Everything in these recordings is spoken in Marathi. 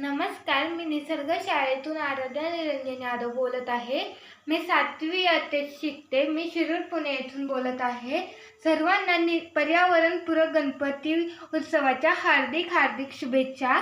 नमस्कार मी निसर्ग शाळेतून आराध्या निरंजन यादव बोलत आहे. मी सातवी इयत्तेत शिकते. मी शिरूर पुणे येथून बोलत आहे. सर्वांना नि पर्यावरणपूरक गणपती उत्सवाच्या हार्दिक हार्दिक शुभेच्छा.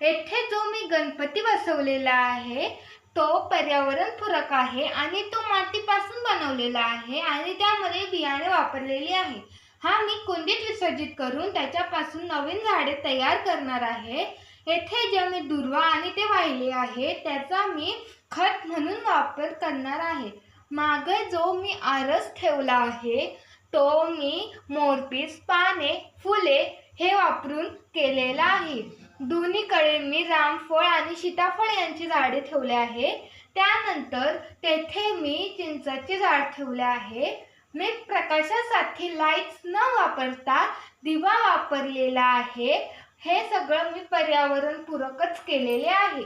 येथे जो मी गणपती बसवलेला आहे तो पर्यावरणपूरक आहे आणि तो मातीपासून बनवलेला आहे आणि त्यामध्ये बियाणे वापरलेली आहे. हा मी कुंडीत विसर्जित करून त्याच्यापासून नवीन झाडे तयार करणार आहे. येथे जे मी दुर्वा आणि ते वाहिले आहे त्याचा मी खत म्हणून वापर करणार आहे. मागे जो मी आरस ठेवला आहे तो मी मोरपीस पाने फुले हे वापरून केलेला आहे. दोन्हीकडे मी रामफळ आणि सीताफळ यांची झाडे ठेवले आहे. त्यानंतर तेथे मी चिंचाचे झाड ठेवले आहे. मी प्रकाशासाठी लाईट्स न वापरता दिवा वापरलेला आहे. हे सगळं मी पर्यावरणपूरकच केलेले आहे.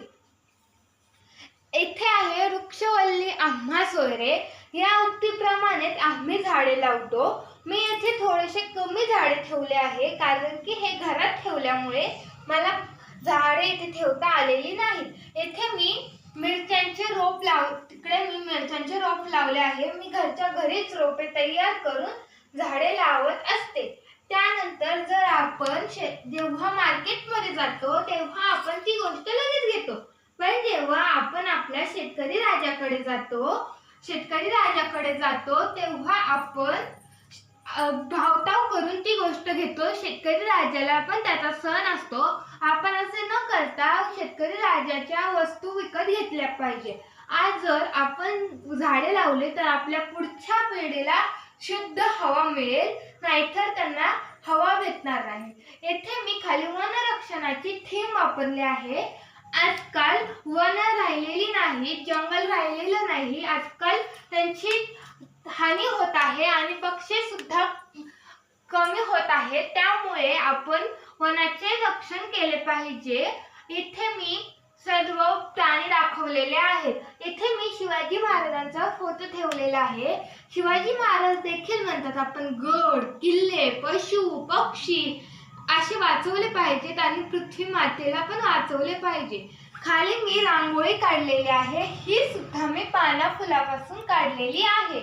येथे आहे वृक्षवल्ली आम्हा सोयरे. या उक्तीप्रमाणेच आम्ही झाडे लावतो. मी येथे थोडेसे कमी झाडे ठेवले आहे कारण की हे घरात ठेवल्यामुळे मला झाडे इथे ठेवता आलेली नाहीत. येथे मी मिरच्यांचे रोप लाव तिकडे मी मिरच्यांचे रोप लावले आहे. मी घरच्या घरीच रोपे तयार करून झाडे लावत असते. त्यानंतर जर आपण जेव्हा मार्केटमध्ये जातो तेव्हा आपण ती गोष्ट लगेच घेतो. पण जेव्हा आपण आपल्या शेतकरी राजाकडे जातो शेतकरी राजाकडे जातो तेव्हा आपण भावताव करून ती गोष्ट घेतो. शेतकरी राजाला पण त्याचा सण असतो. आपण असे न करता शेतकरी राजाच्या वस्तू विकत घेतल्या पाहिजे. आज जर आपण झाडे लावले तर आपल्या पुढच्या पिढीला शुद्ध हवा मिळेल नाहीतर त्यांना हवा भेटणार नाही. येथे मी खाली वनरक्षणाची थीम वापरली आहे. आजकाल वन राहिलेली नाही जंगल राहिलेलं नाही. आजकाल त्यांची हानी होत आहे आणि पक्षी सुद्धा कमी होत आहे त्यामुळे आपण वनाचे रक्षण केले पाहिजे. इथे मी सर्व प्राणी दाखवलेले आहेत. शिवाजी महाराजांचा फोटो ठेवलेला आहे. शिवाजी महाराज देखील म्हणतात आपण गड किल्ले पशु पक्षी असे वाचवले पाहिजेत आणि पृथ्वी मातेला पण वाचवले पाहिजे. खाली मी रांगोळी काढलेली आहे ही सुद्धा मी पाना फुलापासून काढलेली आहे.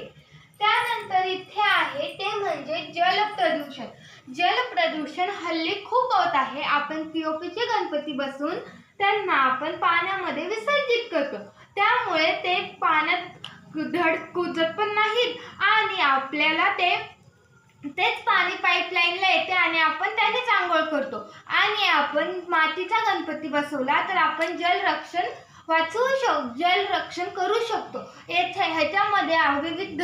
त्यानंतर इथे आहे ते म्हणजे जल प्रदूषण. जल प्रदूषण हल्ली खूप होत आहे. आपण पीओपीचे गणपती बसून त्यांना आपण पाण्यामध्ये विसर्जित करतो. त्यामुळे ते पाण्यात धड कुजत पण नाहीत. आणि आपल्याला ते तेच पाणी पाईपलाईनला येते आणि आपण त्यानेच आंघोळ करतो. आणि आपण मातीचा गणपती बसवला तर आपण जलरक्षण वाचवू शक जलरक्षण करू शकतो. येथे ह्याच्यामध्ये विविध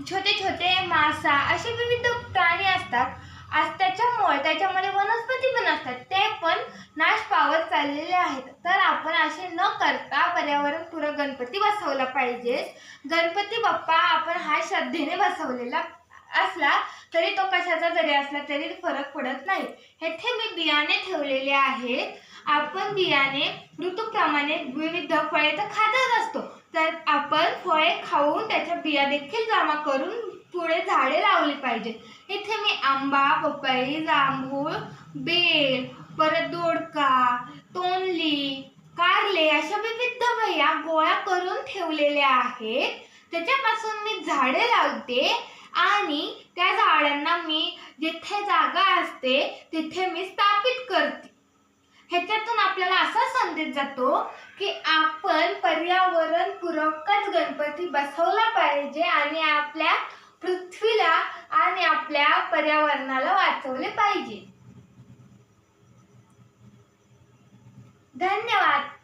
छोटे छोटे मासा असे विविध प्राणी असतात. आज त्याच्यामुळे त्याच्यामध्ये वनस्पती पण असतात. ते पण नाश पावत चाललेले आहेत. तर आपण असे न करता पर्यावरणपूरक गणपती बसवला पाहिजे. गणपती बाप्पा आपण हा श्रद्धेने बसवलेला असला तरी तो कशाचा जरी असला तरी फरक पडत नाही. येथे मी बियाणे ठेवलेले आहेत. आपण बियाणे ऋतूप्रमाणे विविध फळे तर खातच असतो. तर आपण फळे खाऊन त्याच्या बिया देखील जमा करून पुढे झाडे लावली पाहिजेत. इथे मी आंबा पपई जांभूळ बेल परत दोडका ठेवलेल्या आहेत. त्याच्यापासून मी झाडे लावते आणि त्या झाडांना मी जिथे जागा असते तिथे मी स्थापित करते. ह्याच्यातून आपल्याला असा संदेश जातो की आपण पर्यावरणपूरकच गणपती बसवला पाहिजे आणि आपल्या पृथ्वीला आणि आपल्या पर्यावरणाला वाचवले पाहिजे. धन्यवाद.